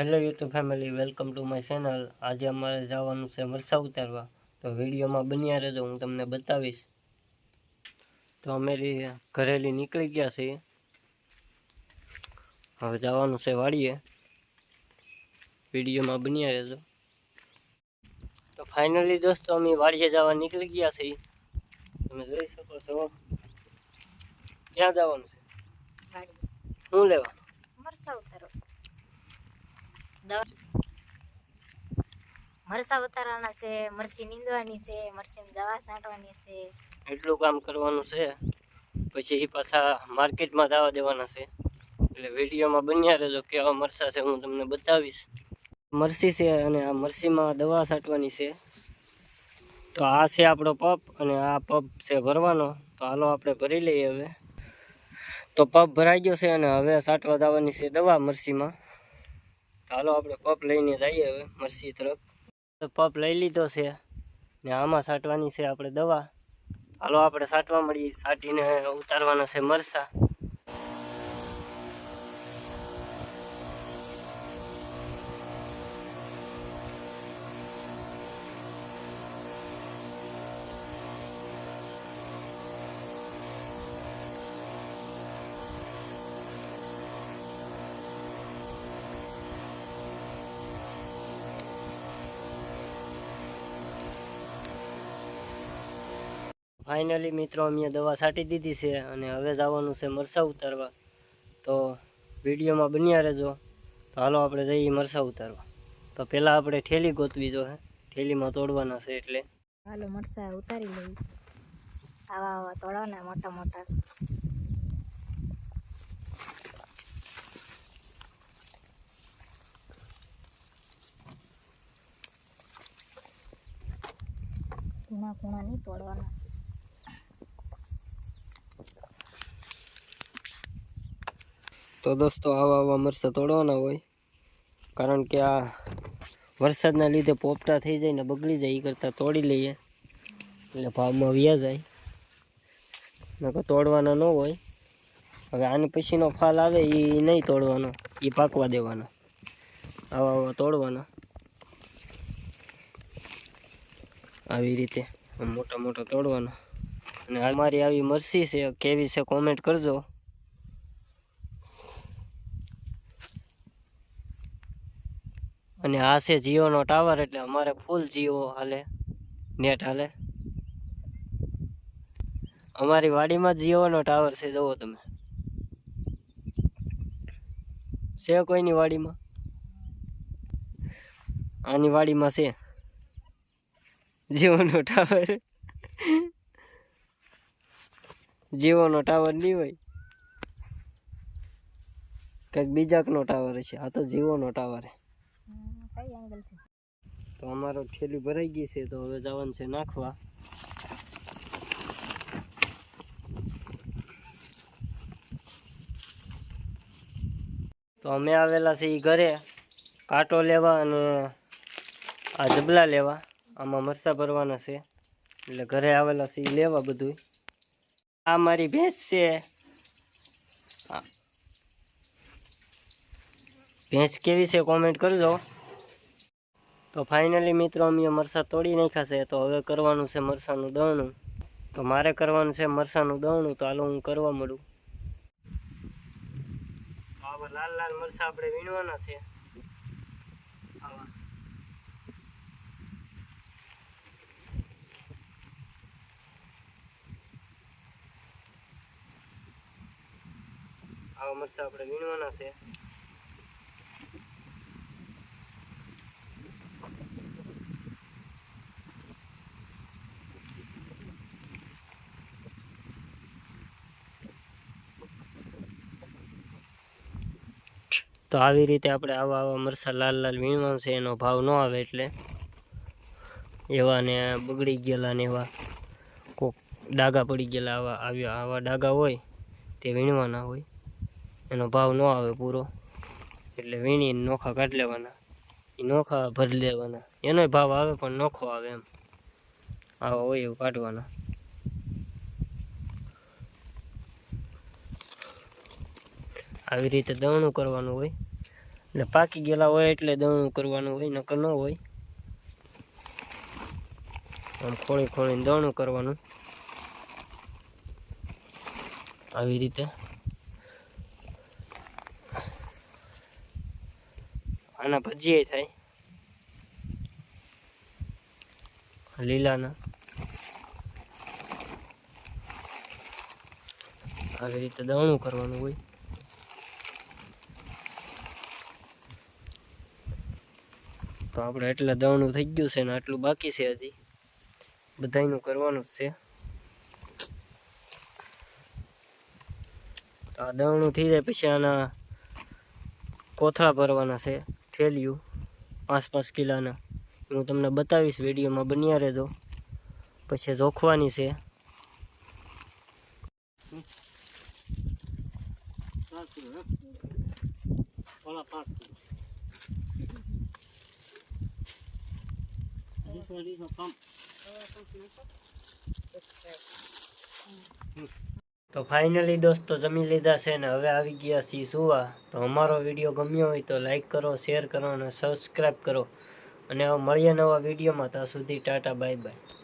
Hello YouTube family welcome to my channel. આજે અમારે જવાનું છે મરસા ઉતારવા. તો વિડીયોમાં બન્યા રહેજો હું તમને બતાવીશ. તો અમે ઘરેલી નીકળી ગયા છીએ. હવે જવાનું છે વાડીએ. વિડીયોમાં બન્યા રહેજો. તો ફાઇનલી દોસ્તો અમે વાડીએ જવા નીકળી ગયા છીએ. તમે જોઈ શકો છો. ક્યાં જવાનું છે? શું લેવા? દવા મરસા ઉતારવાના છે, મરસી નીંદવાની છે, મરસીમાં દવા છાંટવાની છે. એટલું કામ કરવાનું છે. પછી એ પાછા માર્કેટમાં જવા દેવાના છે. એટલે વિડીયોમાં બન્યા રહેજો કેવા મરસા છે, હું તમને બતાવીશ. મરસી છે અને આ મરસીમાં દવા છાંટવાની છે. તો આ છે આપણો પપ અને આ પપ છે ભરવાનો. તો હાલો આપણે ભરી લઈએ હવે. તો પપ ભરાઈ ગયો છે અને હવે છાંટવા દાવાની છે દવા મરસીમાં. હાલો, આપણે પપ લઈને જઈએ હવે, મરસી તરફ. પપ લઈ લીધો છે ને આમાં છાંટવાની છે આપણે દવા. હાલો, આપણે સાટવા મળીએ. સાટીને ઉતારવાના છે મરસા. ફાઇનલી મિત્રો, અમે દવા છાંટી દીધી છે અને હવે જવાનું છે મરસા ઉતારવા. તો વિડીયોમાં બન્યા રહેજો. તો હાલો આપણે જઈએ મરસા ઉતારવા. તો પહેલાં આપણે ઠેલી ગોતવી જો હે. ઠેલીમાં તોડવાના છે એટલે. હાલો મરસા ઉતારી લઈ આવા આવા તોડવાના મોટા મોટા. ખૂણા ખૂણા નહીં તોડવાના. તો દોસ્તો, આવા આવા મરસા તોડવાના હોય. કારણ કે આ વરસાદના લીધે પોપટા થઈ જાય ને બગડી જાય એ કરતાં તોડી લઈએ. એટલે ભાવમાં વ્યા જાય. નકર તોડવાના ન હોય. હવે આને પછીનો ફાલ આવે એ નહીં તોડવાનો. એ પાકવા દેવાનો. આવા આવા તોડવાના. આવી રીતે મોટા મોટા તોડવાના. અને અમારી આવી મરસી છે, કેવી છે કોમેન્ટ કરજો. અને આ છે જીઓનો ટાવર, એટલે અમારે ફૂલ જીઓ હાલે નેટ હાલે. અમારી વાડીમાં જીઓનો ટાવર છે, જુઓ તમે. છે કોઈની વાડીમાં? આની વાડીમાં છે. જીઓનો ટાવર. જીઓનો ટાવર નહીં હોય. કંઈક બીજાકનો ટાવર છે, આ તો જીઓનો ટાવર છે. કઈ એંગલથી તો અમારો ઠેલી ભરાઈ ગઈ છે, તો હવે જવાનું છે નાખવા. તો અમે આવેલા છે એ ઘરે, કાંટો લેવા અને આ જબલા લેવા. આમાં મરચાં ભરવાના છે, એટલે ઘરે આવેલા છે એ લેવા બધું આ મારી ભેંસ છે. ભેંસ કેવી છે કોમેન્ટ કરજો. તો ફાઇનલી મિત્રો, અમે મરસા તોડી નાખ્યા છે. તો હવે કરવાનું છે મરસાનું દવણું તો મારે કરવાનું છે મરસાનું દવણું તો હાલો હું કરવા મળું. આવા લાલ લાલ મરસા આપણે વીણવાના છે. આવા. આવા મરસા આપણે વીણવાના છે. તો આવી રીતે આપણે આવા આવા મરસા લાલ લાલ વીણવા છે, એનો ભાવ ન આવે એટલે. એવા ને બગડી ગયેલા ને એવા કોક ડાઘા પડી ગયેલા, આવા આવ્યા, આવા ડાઘા હોય તે વીણવાના હોય. એનો ભાવ ન આવે પૂરો. એટલે વીણીને નોખા કાઢ લેવાના. એ નોખા ભરી લેવાના. એનોય ભાવ આવે પણ નોખો આવે એમ. આવા હોય એવું કાઢવાના. આવી રીતે દવણું કરવાનું હોય. એટલે પાકી ગયેલા હોય એટલે દવણું કરવાનું હોય, નકર ન હોય. આમ ખોળી ખોળીને દવણું કરવાનું. આવી રીતે. આના ભજીયા થાય. લીલાના. આવી રીતે દવણું કરવાનું હોય. તો આપણે એટલે દવાનું થઈ ગયું છે ને આટલું બાકી છે હજી. બધાયનું કરવાનું જ છે. તો આ દવાનું થઈ જાય પછી આના કોથળા ભરવાના છે, થેલિયું પાંચ પાંચ કિલાના. હું તમને બતાવીશ વિડીયોમાં બન્યા રહેજો. પછી જોખવાની છે. તો ફાઇનલી દોસ્તો જમી લીધા છે ને હવે આવી ગયા છીએ સુવા. તો અમારો વીડિયો ગમ્યો હોય તો લાઈક કરો શેર કરો અને સબસ્ક્રાઈબ કરો. અને મળીએ નવા વિડીયોમાં, ત્યાં સુધી ટાટા બાય બાય